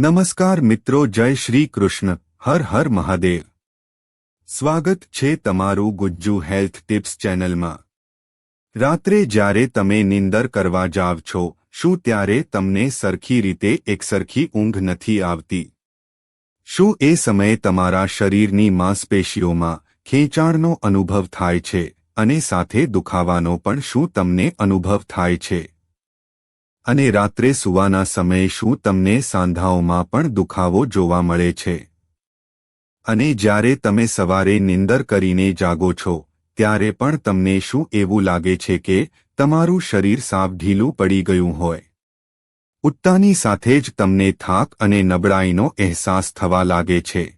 નમસ્કાર મિત્રો, જય શ્રી કૃષ્ણ. હર હર મહાદેવ. સ્વાગત છે તમારું ગુજ્જુ હેલ્થ ટિપ્સ ચેનલમાં. રાત્રે જ્યારે તમે નિંદર કરવા જાવ છો, શું ત્યારે તમને સરખી રીતે એકસરખી ઊંઘ નથી આવતી? શું એ સમયે તમારા શરીરની માંસપેશીઓમાં ખેંચાણનો અનુભવ થાય છે, અને સાથે દુખાવાનો પણ શું તમને અનુભવ થાય છે? અને રાત્રે સૂવાના સમયે શું તમને સાંધાઓમાં પણ દુખાવો જોવા મળે છે? અને જ્યારે તમે સવારે નિંદર કરીને જાગો છો, ત્યારે પણ તમને શું એવું લાગે છે કે તમારું શરીર સાવ ઢીલું પડી ગયું હોય? ઉઠતાની સાથે જ તમને થાક અને નબળાઈનો અહેસાસ થવા લાગે છે.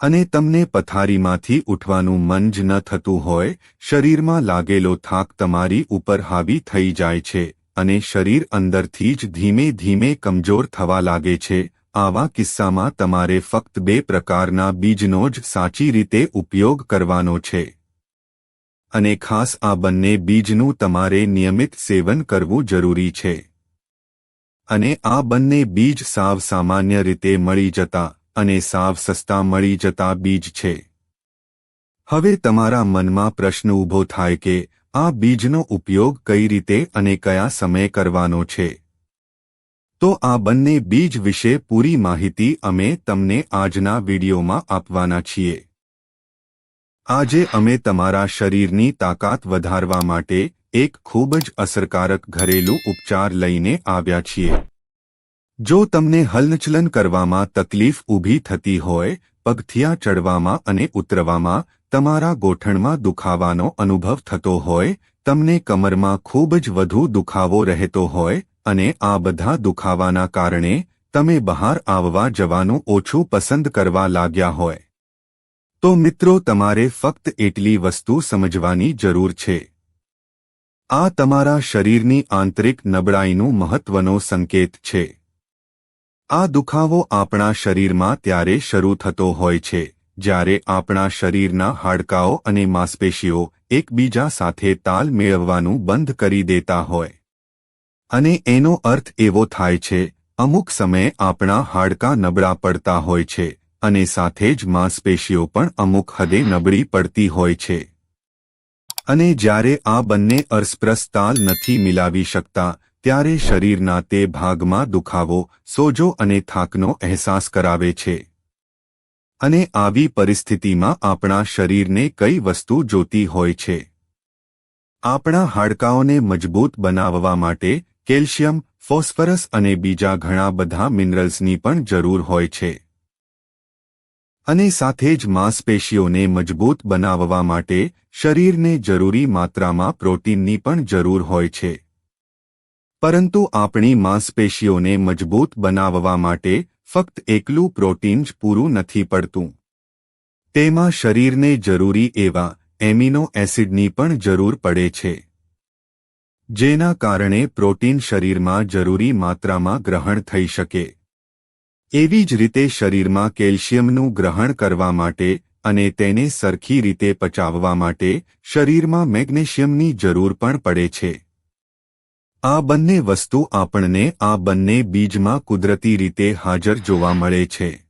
અને તમને પથારીમાંથી ઉઠવાનું મન જ ન થતું હોય, શરીરમાં લાગેલો થાક તમારી ઉપર હાવી થઈ જાય છે. અને શરીર અંદરથી જ ધીમે ધીમે કમજોર થવા લાગે છે. આવા કિસ્સામાં તમારે ફક્ત બે પ્રકારના બીજનો જ સાચી રીતે ઉપયોગ કરવાનો છે. અને ખાસ આ બંને બીજનું તમારે નિયમિત સેવન કરવું જરૂરી છે. અને આ બંને બીજ સાવ સામાન્ય રીતે મળી જતા અને સાવ સસ્તા મળી જતા બીજ છે. હવે તમારા મનમાં પ્રશ્ન ઊભો થાય કે આ બીજનો ઉપયોગ કઈ રીતે અને કયા સમયે કરવાનો છે? તો આ બંને બીજ વિશે પૂરી માહિતી અમે તમને આજના વિડીયોમાં આપવાના છીએ. આજે અમે તમારા શરીરની તાકાત વધારવા માટે એક ખૂબ જ અસરકારક ઘરેલું ઉપચાર લઈને આવ્યા છીએ. જો તમને હલનચલન કરવામાં તકલીફ ઊભી થતી હોય, પગથિયા ચડવામાં અને ઉતરવામાં તમારા ગોઠણમાં દુખાવાનો અનુભવ થતો હોય, તમને કમરમાં ખૂબ જ વધુ દુખાવો રહેતો હોય અને આ બધા દુખાવાના કારણે તમે બહાર આવવા જવાનું ઓછું પસંદ કરવા લાગ્યા હોય. તો મિત્રો, તમારે ફક્ત એટલી વસ્તુ સમજવાની જરૂર છે. આ તમારા શરીરની આંતરિક નબળાઈનું મહત્વનો સંકેત છે. આ દુખાવો આપણા શરીરમાં ત્યારે શરૂ થતો હોય છે. જ્યારે આપણા શરીરના હાડકાઓ અને માંસપેશીઓ એકબીજા સાથે તાલ મેળવવાનું બંધ કરી દેતા હોય. અને એનો અર્થ એવો થાય છે, અમુક સમયે આપણા હાડકાં નબળા પડતા હોય છે, અને સાથે જ માંસપેશીઓ પણ અમુક હદે નબળી પડતી હોય છે. અને જ્યારે આ બંને અરસપરસ તાલ નથી મિલાવી શકતા, ત્યારે શરીરના તે ભાગમાં દુખાવો, સોજો અને થાકનો અહેસાસ કરાવે છે. અને આવી પરિસ્થિતિમાં આપણા શરીરને કઈ વસ્તુ જોતી હોય છે? આપણા હાડકાઓને મજબૂત બનાવવા માટે કેલ્શિયમ, ફોસ્ફરસ અને બીજા ઘણા બધા મિનરલ્સની પણ જરૂર હોય છે. અને સાથે જ માંસપેશીઓને મજબૂત બનાવવા માટે શરીરને જરૂરી માત્રામાં પ્રોટીનની પણ જરૂર હોય છે. પરંતુ આપણી માંસપેશીઓને મજબૂત બનાવવા માટે ફક્ત એકલું પ્રોટીન જ પૂરું નથી પડતું. તેમાં શરીરને જરૂરી એવા એમિનો એસિડની પણ જરૂર પડે છે. જેના કારણે પ્રોટીન શરીરમાં જરૂરી માત્રામાં ગ્રહણ થઈ શકે. એવી જ રીતે શરીરમાં કેલ્શિયમનું ગ્રહણ કરવા માટે અને તેને સરખી રીતે પચાવવા માટે શરીરમાં મેગ્નેશિયમની જરૂર પણ પડે છે. આ બંને વસ્તુ આપણને આ બંને બીજમાં કુદરતી રીતે હાજર જોવા મળે છે.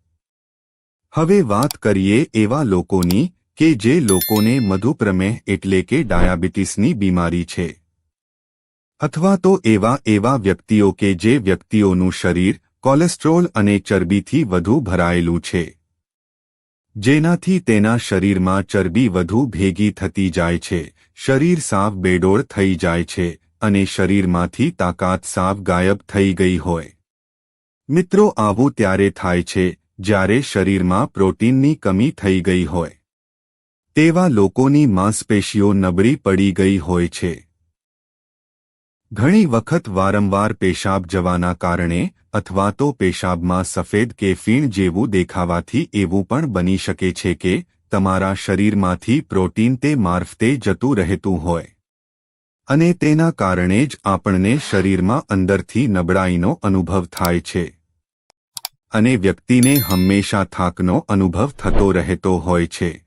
હવે વાત કરીએ એવા લોકોની, કે જે લોકોને મધુપ્રમેહ એટલે કે ડાયાબિટીસની બીમારી છે. અથવા તો એવા એવા વ્યક્તિઓ કે જે વ્યક્તિઓનું શરીર, કોલેસ્ટ્રોલ અને ચરબીથી વધુ ભરાયેલું છે. જેનાથી તેના શરીરમાં ચરબી વધુ ભેગી થતી જાય છે, શરીર સાફ બેડોળ થઈ જાય છે અને શરીરમાંથી તાકાત સાવ ગાયબ થઈ ગઈ હોય. મિત્રો, આવું ત્યારે થાય છે, જ્યારે શરીરમાં પ્રોટીનની કમી થઈ ગઈ હોય. તેવા લોકોની માંસપેશીઓ નબળી પડી ગઈ હોય છે. ઘણી વખત વારંવાર પેશાબ જવાના કારણે અથવા તો પેશાબમાં સફેદ કે ફીણ જેવું દેખાવાથી એવું પણ બની શકે છે કે તમારા શરીરમાંથી પ્રોટીન તે મારફતે જતું રહેતું હોય. અને તેના કારણે જ આપણને શરીરમાં અંદરથી નબળાઈનો અનુભવ થાય છે. અને વ્યક્તિને હંમેશા થાકનો અનુભવ થતો રહેતો હોય છે.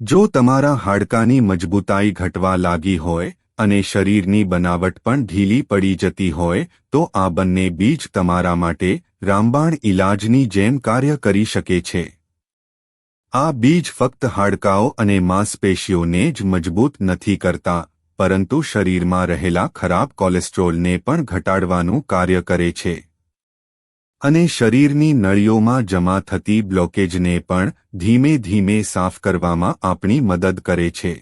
જો તમારા હાડકાની મજબૂતાઈ ઘટવા લાગી હોય અને શરીરની બનાવટ પણ ઢીલી પડી જતી હોય, તો આ બંને બીજ તમારા માટે રામબાણ ઇલાજની જેમ કાર્ય કરી શકે છે. આ બીજ ફક્ત હાડકાઓ અને માંસપેશીઓને જ મજબૂત નથી કરતા પરંતુ શરીરમાં રહેલા ખરાબ કોલેસ્ટ્રોલને પણ ઘટાડવાનું કાર્ય કરે છે. અને શરીરની નળીઓમાં જમા થતી બ્લોકેજને પણ ધીમે ધીમે સાફ કરવામાં આપણી મદદ કરે છે.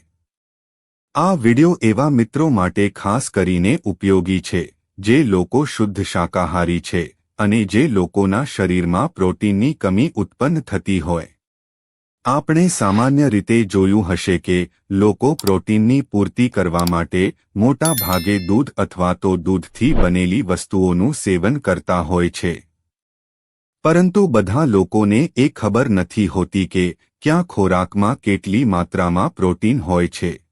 આ વિડિયો એવા મિત્રો માટે ખાસ કરીને ઉપયોગી છે, જે લોકો શુદ્ધ શાકાહારી છે અને જે લોકોના શરીરમાં પ્રોટીનની કમી ઉત્પન્ન થતી હોય. આપણે સામાન્ય રીતે જોયું હશે કે લોકો પ્રોટીનની પૂર્તિ કરવા માટે મોટા ભાગે દૂધ અથવા તો દૂધથી બનેલી વસ્તુઓનું સેવન કરતા હોય છે. પરંતુ બધા લોકોને એ ખબર નથી હોતી કે ક્યાં ખોરાકમાં કેટલી માત્રામાં પ્રોટીન હોય છે.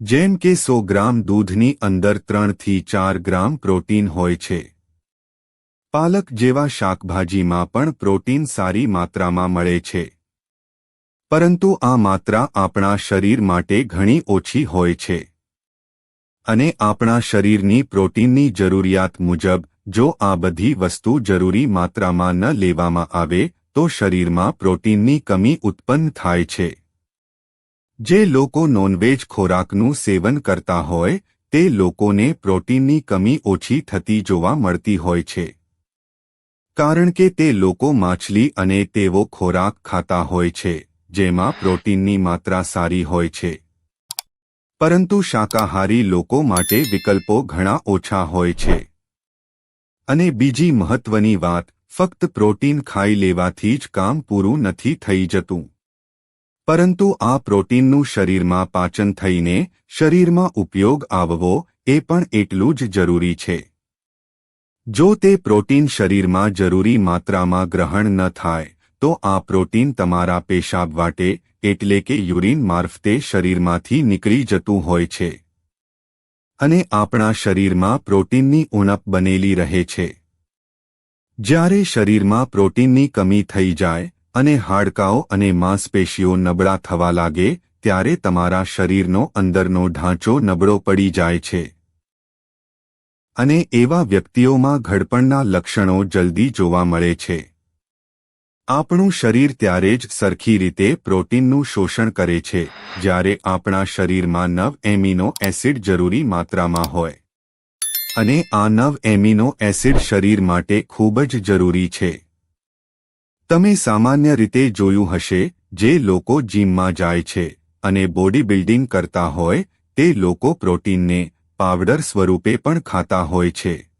જેમ કે સો ગ્રામ દૂધની અંદર ત્રણથી ચાર ગ્રામ પ્રોટીન હોય છે. પાલક જેવા શાકભાજીમાં પણ પ્રોટીન સારી માત્રામાં મળે છે. પરંતુ આ માત્રા આપણા શરીર માટે ઘણી ઓછી હોય છે. અને આપણા શરીરની પ્રોટીનની જરૂરિયાત મુજબ, જો આ બધી વસ્તુ જરૂરી માત્રામાં ન લેવામાં આવે, તો શરીરમાં પ્રોટીનની કમી ઉત્પન્ન થાય છે. જે લોકો નોનવેજ ખોરાકનું સેવન કરતા હોય, તે લોકોને પ્રોટીનની કમી ઓછી થતી જોવા મળતી હોય છે. કારણ કે તે લોકો માછલી અને તેવો ખોરાક ખાતા હોય છે, જેમાં પ્રોટીનની માત્રા સારી હોય છે. પરંતુ શાકાહારી લોકો માટે વિકલ્પો ઘણા ઓછા હોય છે. અને બીજી મહત્વની વાત, ફક્ત પ્રોટીન ખાઈ લેવાથી જ કામ પૂરું નથી થઈ જતું. પરંતુ આ પ્રોટીનનું શરીરમાં પાચન થઈને શરીરમાં ઉપયોગ આવવો એ પણ એટલું જ જરૂરી છે. જો તે પ્રોટીન શરીરમાં જરૂરી માત્રામાં ગ્રહણ ન થાય, તો આ પ્રોટીન તમારા પેશાબ વાટે, એટલે કે યુરિન મારફતે શરીરમાંથી નીકળી જતું હોય છે. અને આપણા શરીરમાં પ્રોટીનની ઉણપ બનેલી રહે છે. જ્યારે શરીરમાં પ્રોટીનની કમી થઈ જાય અને હાડકાઓ અને માંસપેશીઓ નબળા થવા લાગે, ત્યારે તમારા શરીરનો અંદરનો ઢાંચો નબળો પડી જાય છે. અને એવા વ્યક્તિઓમાં ઘડપણના લક્ષણો જલ્દી જોવા મળે છે. આપણું શરીર ત્યારે જ સરખી રીતે પ્રોટીનનું શોષણ કરે છે, જ્યારે આપણા શરીરમાં નવ એમિનો એસિડ જરૂરી માત્રામાં હોય. અને આ નવ એમિનો એસિડ શરીર માટે ખૂબ જ જરૂરી છે. તમે સામાન્ય રીતે જોયું હશે, જે લોકો જીમમાં જાય છે, અને બોડી બિલ્ડિંગ કરતા હોય, તે લોકો પ્રોટીનને પાવડર સ્વરૂપે પણ ખાતા હોય છે.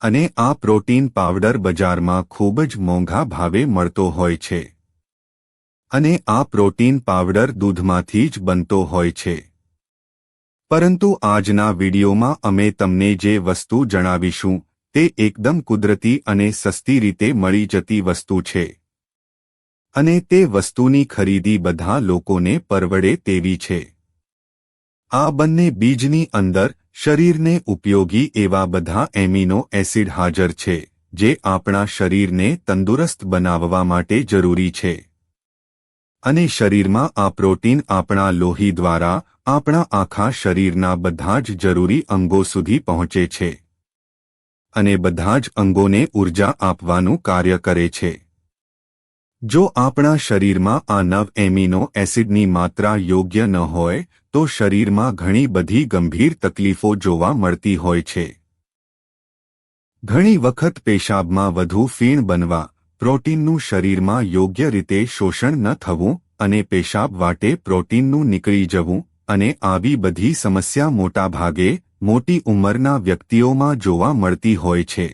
અને આ પ્રોટીન પાવડર બજારમાં ખૂબ જ મોંઘા ભાવે મળતો હોય છે. અને આ પ્રોટીન પાવડર દૂધમાંથી જ બનતો હોય છે. પરંતુ આજના વિડીયોમાં અમે તમને જે વસ્તુ જણાવીશું, તે એકદમ કુદરતી અને સસ્તી રીતે મળી જતી વસ્તુ છે. અને તે વસ્તુની ખરીદી બધા લોકોને પરવડે તેવી છે. આ બંને બીજની અંદર શરીરને ઉપયોગી એવા બધા એમિનો એસિડ હાજર છે, જે આપણા શરીરને તંદુરસ્ત બનાવવા માટે જરૂરી છે. અને શરીરમાં આ પ્રોટીન આપણા લોહી દ્વારા આપણા આખા શરીરના બધા જ જરૂરી અંગો સુધી પહોંચે છે. અને બધા જ અંગોને ઊર્જા આપવાનું કાર્ય કરે છે. જો આપણા શરીરમાં આ નવ એમિનો એસિડની માત્રા યોગ્ય ન હોય તો શરીરમાં ઘણી બધી ગંભીર તકલીફો જોવા મળતી હોય છે. ઘણી વખત પેશાબમાં વધુ ફીણ બનવા, પ્રોટીનનું શરીરમાં યોગ્ય રીતે શોષણ ન થવું અને પેશાબ વાટે પ્રોટીનનું નીકળી જવું અને આવી બધી સમસ્યા મોટાભાગે મોટી ઉંમરના વ્યક્તિઓમાં જોવા મળતી હોય છે.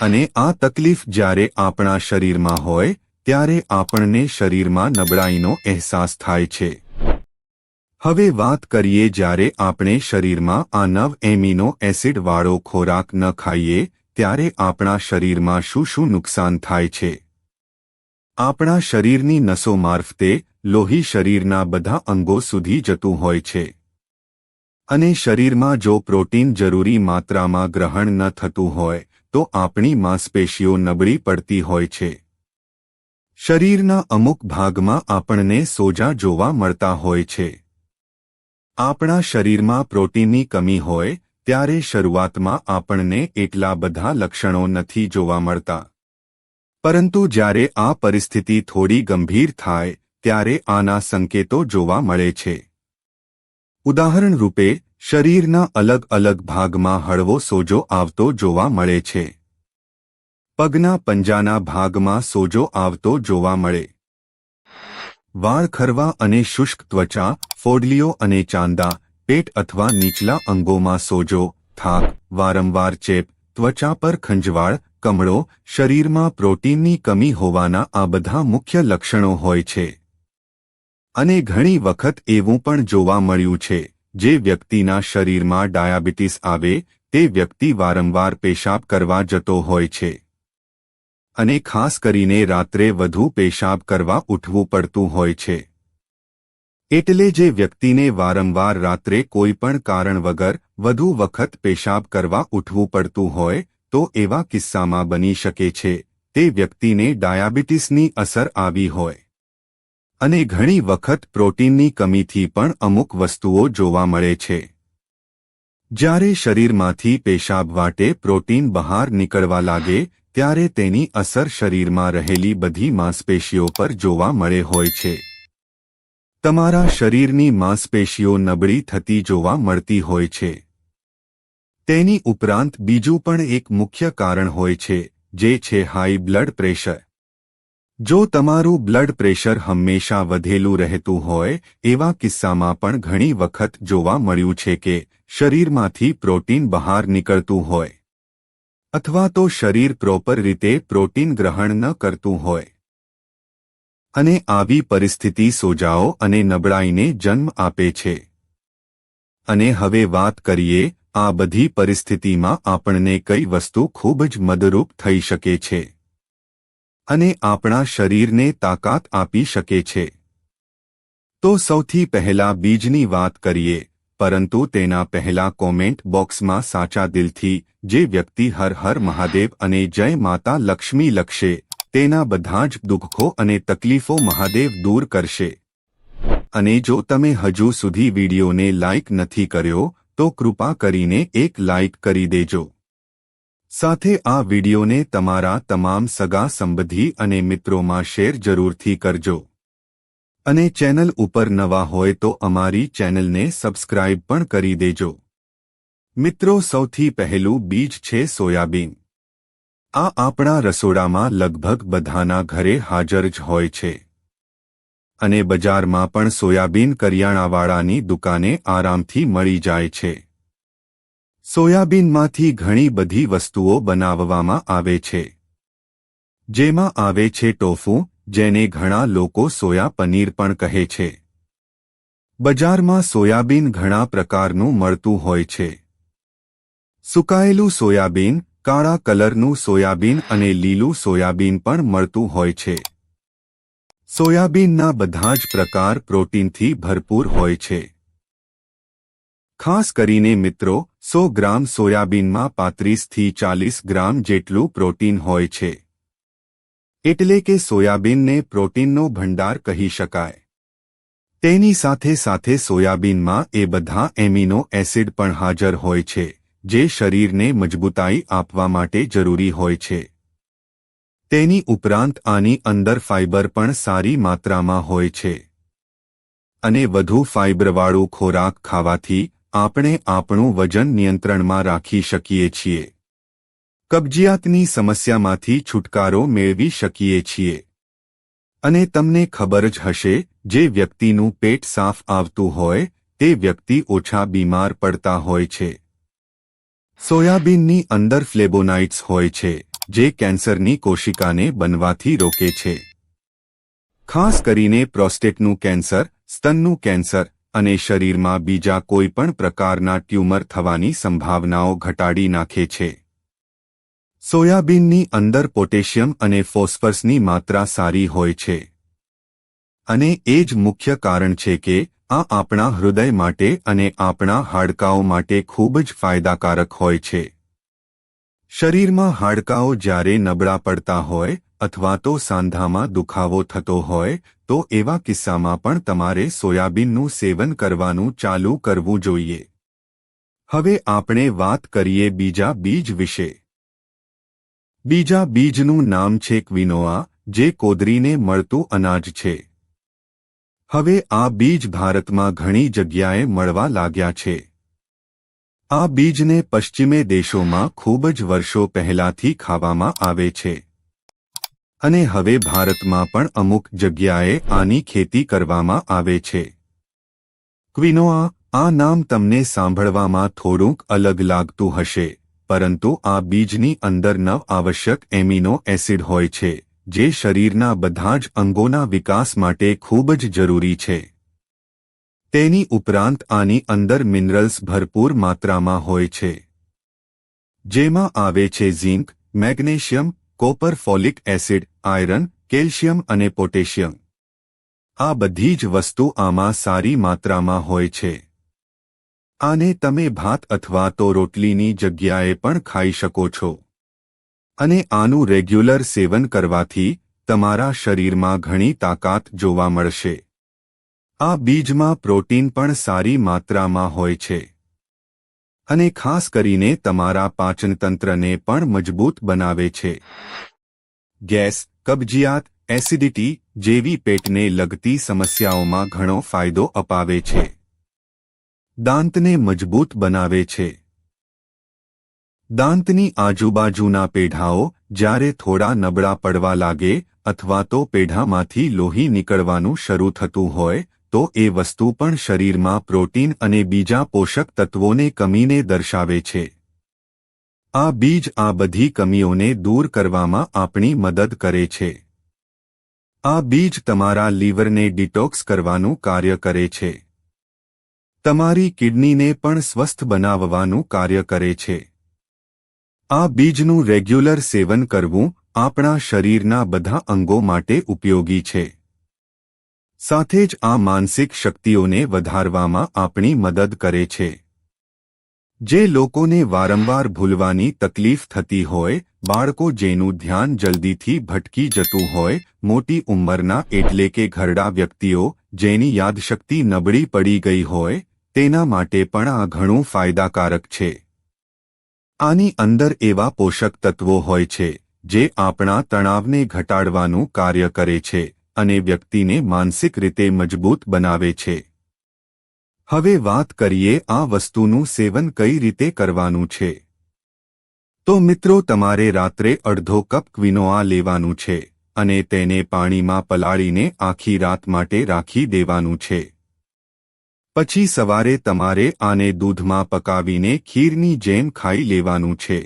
અને આ તકલીફ જ્યારે આપણા શરીરમાં હોય, ત્યારે આપણને શરીરમાં નબળાઈનો અહેસાસ થાય છે. હવે વાત કરીએ જ્યારે આપણે શરીરમાં આ નવ એમિનો એસિડવાળો ખોરાક ન ખાઈએ, ત્યારે આપણા શરીરમાં શું શું નુકસાન થાય છે? આપણા શરીરની નસો મારફતે લોહી શરીરના બધા અંગો સુધી જતું હોય છે. અને શરીરમાં જો પ્રોટીન જરૂરી માત્રામાં ગ્રહણ ન થતું હોય, તો આપણી માંસપેશીઓ નબળી પડતી હોય છે. શરીરના અમુક ભાગમાં આપણને સોજા જોવા મળતા હોય છે. આપણા શરીરમાં પ્રોટીનની કમી હોય, ત્યારે શરૂઆતમાં આપણને એટલા બધા લક્ષણો નથી જોવા મળતા. પરંતુ જ્યારે આ પરિસ્થિતિ થોડી ગંભીર થાય, ત્યારે આના સંકેતો જોવા મળે છે. ઉદાહરણ રૂપે, શરીરના અલગ અલગ ભાગમાં હળવો સોજો આવતો જોવા મળે છે. પગના પંજાના ભાગમાં સોજો આવતો જોવા મળે. વાળ ખરવા અને શુષ્ક ત્વચા, ફોડલીઓ અને ચાંદા, પેટ અથવા નીચલા અંગોમાં સોજો, થાક, વારંવાર ચેપ, ત્વચા પર ખંજવાળ, કમળો, શરીરમાં પ્રોટીનની કમી હોવાના આ બધા મુખ્ય લક્ષણો હોય છે. અને ઘણી વખત એવું પણ જોવા મળ્યું છે, જે વ્યક્તિના શરીરમાં ડાયાબિટીસ આવે, તે વ્યક્તિ વારંવાર પેશાબ કરવા જતો હોય છે. અને ખાસ કરીને રાત્રે વધુ પેશાબ કરવા ઉઠવું પડતું હોય છે. એટલે જે વ્યક્તિને વારંવાર રાત્રે કોઈ પણ કારણ વગર વધુ વખત પેશાબ કરવા ઉઠવું પડતું હોય, તો એવા કિસ્સામાં બની શકે છે, તે વ્યક્તિને ડાયાબિટીસની અસર આવી હોય. અને ઘણી વખત પ્રોટીનની કમીથી પણ અમુક વસ્તુઓ જોવા મળે છે. જ્યારે શરીરમાંથી પેશાબ વાટે પ્રોટીન બહાર નીકળવા લાગે ત્યારે તેની અસર શરીરમાં રહેલી બધી માંસપેશીઓ પર જોવા મળે હોય છે. તમારા શરીરની માંસપેશીઓ નબળી થતી જોવા મળતી હોય છે. તેની ઉપરાંત બીજું પણ એક મુખ્ય કારણ હોય છે, જે છે હાઈ બ્લડ પ્રેશર. જો તમારું બ્લડ પ્રેશર હંમેશા વધેલું રહેતું હોય, એવા કિસ્સામાં પણ ઘણી વખત જોવા મળ્યું છે કે શરીરમાંથી પ્રોટીન બહાર નીકળતું હોય. અથવા તો શરીર પ્રોપર રીતે પ્રોટીન ગ્રહણ ન કરતું હોય. અને આવી પરિસ્થિતિ સોજાઓ અને નબળાઈને જન્મ આપે છે. અને હવે વાત કરીએ, આ બધી પરિસ્થિતિમાં આપણને કઈ વસ્તુ ખૂબ જ મદરૂપ થઈ શકે છે. અને આપણા શરીરને તાકાત આપી શકે છે. તો સૌથી પહેલા બીજની વાત કરીએ. પરંતુ તેના પહેલા કોમેન્ટ બોક્સમાં સાચા દિલથી, જે વ્યક્તિ હર હર મહાદેવ અને જય માતા લક્ષ્મી લખશે, તેના બધા જ દુઃખો અને તકલીફો મહાદેવ દૂર કરશે. અને જો તમે હજુ સુધી વિડીયોને લાઇક નથી કર્યો, તો કૃપા કરીને એક લાઇક કરી દેજો. સાથે આ વિડીયોને તમારા તમામ સગા સંબંધી અને મિત્રોમાં શેર જરૂરથી કરજો. અને ચેનલ ઉપર નવા હોય તો અમારી ચેનલને સબસ્ક્રાઇબ પણ કરી દેજો. મિત્રો, સૌથી પહેલું બીજ છે સોયાબીન. આ આપણા રસોડામાં લગભગ બધાના ઘરે હાજર જ હોય છે. અને બજારમાં પણ સોયાબીન કરિયાણાવાળાની દુકાને આરામથી મળી જાય છે. સોયાબીનમાંથી ઘણી બધી વસ્તુઓ બનાવવામાં આવે છે. જેમાં આવે છે ટોફું જેને ઘણા લોકો સોયા પનીર પણ કહે છે. બજારમાં સોયાબીન ઘણા પ્રકારનું મળતું હોય છે. સુકાયેલું સોયાબીન, કાળા કલરનું સોયાબીન અને લીલું સોયાબીન પણ મળતું હોય છે. સોયાબીનના બધા જ પ્રકાર પ્રોટીનથી ભરપૂર હોય છે. ખાસ કરીને મિત્રો, સો ગ્રામ સોયાબીનમાં પાંત્રીસથી ચાલીસ ગ્રામ જેટલું પ્રોટીન હોય છે. એટલે કે સોયાબીનને પ્રોટીનનો ભંડાર કહી શકાય. તેની સાથે સાથે સોયાબીનમાં એ બધા એમિનો એસિડ પણ હાજર હોય છે, જે શરીરને મજબૂતાઈ આપવા માટે જરૂરી હોય છે. તેની ઉપરાંત આની અંદર ફાઇબર પણ સારી માત્રામાં હોય છે. અને વધુ ફાઇબરવાળું ખોરાક ખાવાથી આપણે આપણું વજન નિયંત્રણમાં રાખી શકીએ છીએ. કબજિયાતની સમસ્યામાંથી છુટકારો મેળવી શકીએ છીએ. અને તમને ખબર જ હશે, જે વ્યક્તિનું પેટ સાફ આવતું હોય, તે વ્યક્તિ ઓછા બીમાર પડતા હોય છે. સોયાબીનની અંદર ફ્લેબોનાઇટ્સ હોય છે, જે કેન્સરની કોશિકાને બનવાથી રોકે છે. ખાસ કરીને પ્રોસ્ટેટનું કેન્સર, સ્તનનું કેન્સર અને શરીરમાં બીજા કોઈપણ પ્રકારના ટ્યુમર થવાની સંભાવનાઓ ઘટાડી નાખે છે. સોયાબીનની અંદર પોટેશિયમ અને ફોસ્ફરસની માત્રા સારી હોય છે. અને એ જ મુખ્ય કારણ છે કે, આ આપણા હૃદય માટે અને આપણા હાડકાઓ માટે ખૂબ જ ફાયદાકારક હોય છે. શરીરમાં હાડકાઓ જ્યારે નબળા પડતા હોય, અથવા તો સાંધામાં દુખાવો થતો હોય, તો એવા કિસ્સામાં પણ તમારે સોયાબીનનું સેવન કરવાનું ચાલુ કરવું જોઈએ. હવે આપણે વાત કરીએ બીજા બીજ વિશે. બીજા બીજનું નામ છે ક્વિનોઆ જે કોદરીને મળતું અનાજ છે. હવે આ બીજ ભારતમાં ઘણી જગ્યાએ મળવા લાગ્યા છે. આ બીજને પશ્ચિમે દેશોમાં ખૂબ જ વર્ષો પહેલાથી ખાવામાં આવે છે. અને હવે ભારતમાં પણ અમુક જગ્યાએ આની ખેતી કરવામાં આવે છે. ક્વિનોઆ, આ નામ તમને સાંભળવામાં થોડુંક અલગ લાગતું હશે. પરંતુ આ બીજની અંદર નવ આવશ્યક એમિનો એસિડ હોય છે, જે શરીરના બધા જ અંગોના વિકાસ માટે ખૂબ જ જરૂરી છે. તેની ઉપરાંત આની અંદર મિનરલ્સ ભરપૂર માત્રામાં હોય છે. જેમાં આવે છે zinc, magnesium, copper folic acid, iron, calcium અને પોટેશિયમ. આ બધી જ વસ્તુ આમાં સારી માત્રામાં હોય છે. આને તમે ભાત અથવા તો રોટલીની જગ્યાએ પણ ખાઈ શકો છો. અને આનું રેગ્યુલર સેવન કરવાથી તમારા શરીરમાં ઘણી તાકાત જોવા મળશે. આ બીજમાં પ્રોટીન પણ સારી માત્રામાં હોય છે. અને ખાસ કરીને તમારા પાચનતંત્રને પણ મજબૂત બનાવે છે. ગેસ, કબજિયાત, એસિડિટી જેવી પેટને લગતી સમસ્યાઓમાં ઘણો ફાયદો અપાવે છે. દાંતને મજબૂત બનાવે છે. દાંતની આજુબાજુના પેઢાઓ જ્યારે થોડા નબળા પડવા લાગે અથવા તો પેઢામાંથી લોહી નીકળવાનું શરૂ થતું હોય, તો એ વસ્તુ પણ શરીરમાં પ્રોટીન અને બીજા પોષક તત્વોને કમીને દર્શાવે છે. આ બીજ આ બધી કમીઓને દૂર કરવામાં આપણી મદદ કરે છે. આ બીજ તમારા લીવરને ડિટોક્સ કરવાનું કાર્ય કરે છે. તમારી કિડનીને પણ સ્વસ્થ બનાવવાનું કાર્ય કરે છે. આ બીજનું રેગ્યુલર સેવન કરવું આપણા શરીરના બધા અંગો માટે ઉપયોગી છે. સાથે જ આ માનસિક શક્તિઓને વધારવામાં આપણી મદદ કરે છે. જે લોકોને વારંવાર ભૂલવાની તકલીફ થતી હોય, બાળકો જેનું ધ્યાન જલ્દીથી ભટકી જતું હોય, મોટી ઉંમરના એટલે કે ઘરડા વ્યક્તિઓ જેની યાદશક્તિ નબળી પડી ગઈ હોય તેના માટે પણ આ ઘણું ફાયદાકારક છે. આની અંદર એવા પોષક તત્વો હોય છે, જે આપણા તણાવને ઘટાડવાનું કાર્ય કરે છે અને વ્યક્તિને માનસિક રીતે મજબૂત બનાવે છે. હવે વાત કરીએ આ વસ્તુનું સેવન કઈ રીતે કરવાનું છે. તો મિત્રો તમારે રાત્રે અડધો કપ ક્વિનોઆ લેવાનું છે અને તેને પાણીમાં પલાળીને આખી રાત માટે રાખી દેવાનું છે. પછી સવારે તમારે આને દૂધમાં પકાવીને ખીરની જેમ ખાઈ લેવાનું છે.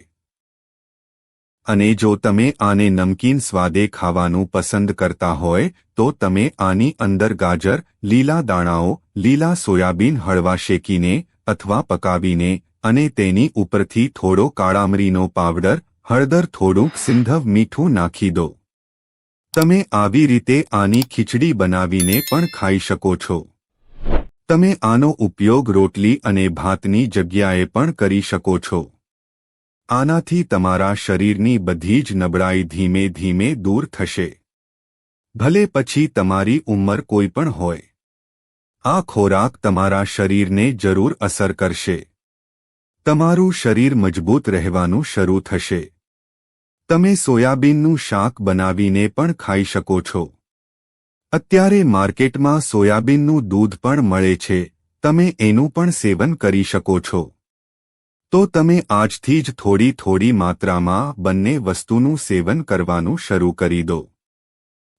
અને જો તમે આને નમકીન સ્વાદે ખાવાનું પસંદ કરતા હોય, તો તમે આની અંદર ગાજર, લીલા દાણાઓ, લીલા સોયાબીન હળવા શેકીને અથવા પકાવીને અને તેની ઉપરથી થોડો કાળામરીનો પાવડર, હળદર થોડુંક સિંધવ મીઠું નાખી દો. તમે આવી રીતે આની ખીચડી બનાવીને પણ ખાઈ શકો છો. તમે આનો ઉપયોગ રોટલી અને ભાતની જગ્યાએ પણ કરી શકો છો. આનાથી તમારા શરીરની બધી જ નબળાઈ ધીમે ધીમે દૂર થશે. ભલે પછી તમારી ઉંમર કોઈ પણ હોય. આ ખોરાક તમારા શરીરને જરૂર અસર કરશે. તમારું શરીર મજબૂત રહેવાનું શરૂ થશે. તમે સોયાબીનનું શાક બનાવીને પણ ખાઈ શકો છો. અત્યારે માર્કેટમાં સોયાબીનનું દૂધ પણ મળે છે. તમે એનું પણ સેવન કરી શકો છો. તો તમે આજથી જ થોડી થોડી માત્રામાં બંને વસ્તુનું સેવન કરવાનું શરૂ કરી દો.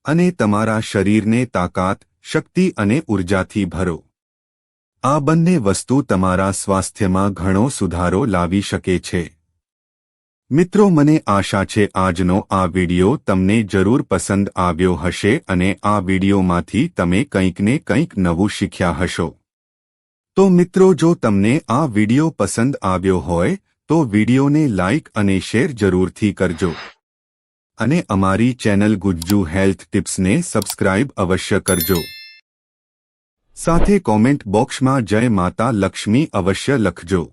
અને તમારા શરીરને તાકાત, શક્તિ અને ઉર્જાથી ભરો. આ બંને વસ્તુ તમારા સ્વાસ્થ્યમાં ઘણો સુધારો લાવી શકે છે. મિત્રો, મને આશા છે આજનો આ વિડિયો તમને જરૂર પસંદ આવ્યો હશે અને આ વિડિયોમાંથી તમે કંઈકને કંઈક નવું શીખ્યા હશો. તો મિત્રો, જો તમને આ વિડિયો પસંદ આવ્યો હોય, તો વિડિયોને લાઇક અને શેર જરૂરથી કરજો. અને અમારી ચેનલ ગુજ્જુ હેલ્થ ટિપ્સને સબસ્ક્રાઇબ અવશ્ય કરજો. સાથે કોમેન્ટ બોક્સમાં જય માતા લક્ષ્મી અવશ્ય લખજો.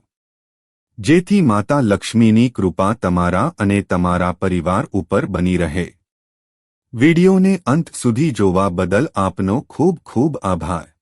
જેથી માતા લક્ષ્મીની કૃપા તમારા અને તમારા પરિવાર ઉપર બની રહે. વિડિયોને અંત સુધી જોવા બદલ આપનો ખૂબ ખૂબ આભાર.